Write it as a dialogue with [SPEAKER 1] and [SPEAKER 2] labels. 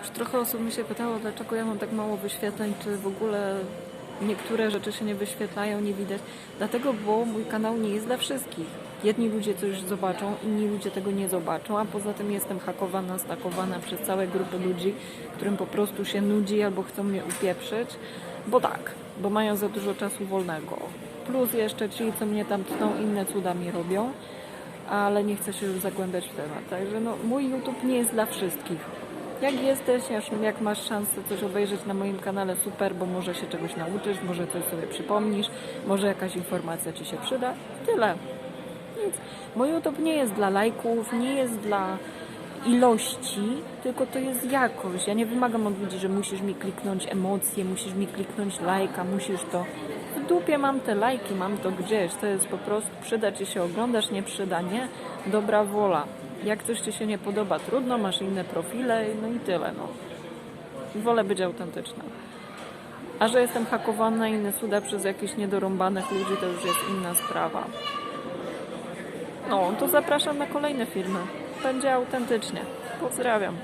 [SPEAKER 1] Już trochę osób mi się pytało, dlaczego ja mam tak mało wyświetleń, czy w ogóle niektóre rzeczy się nie wyświetlają, nie widać. Dlatego, bo mój kanał nie jest dla wszystkich. Jedni ludzie coś zobaczą, inni ludzie tego nie zobaczą, a poza tym jestem hakowana, stakowana przez całe grupy ludzi, którym po prostu się nudzi albo chcą mnie upieprzyć, bo tak, bo mają za dużo czasu wolnego. Plus jeszcze ci, co mnie tam tną, inne cuda mi robią, ale nie chcę się już zagłębiać w temat. Także no, mój YouTube nie jest dla wszystkich. Jak jesteś, jak- masz szansę coś obejrzeć na moim kanale, super, bo może się czegoś nauczysz, może coś sobie przypomnisz, może jakaś informacja Ci się przyda. Tyle. Nic. Mój YouTube nie jest dla lajków, nie jest dla ilości, tylko to jest jakość. Ja nie wymagam od ludzi, że musisz mi kliknąć emocje, musisz mi kliknąć lajka, musisz to. W dupie mam te lajki, mam to gdzieś. To jest po prostu przyda Ci się oglądasz, nie przyda, nie. Dobra wola. Jak coś Ci się nie podoba, trudno, masz inne profile, no i tyle, no. Wolę być autentyczna. A że jestem hakowana i inne cuda przez jakichś niedorąbanych ludzi, to już jest inna sprawa. No, to zapraszam na kolejne filmy. Będzie autentycznie. Pozdrawiam.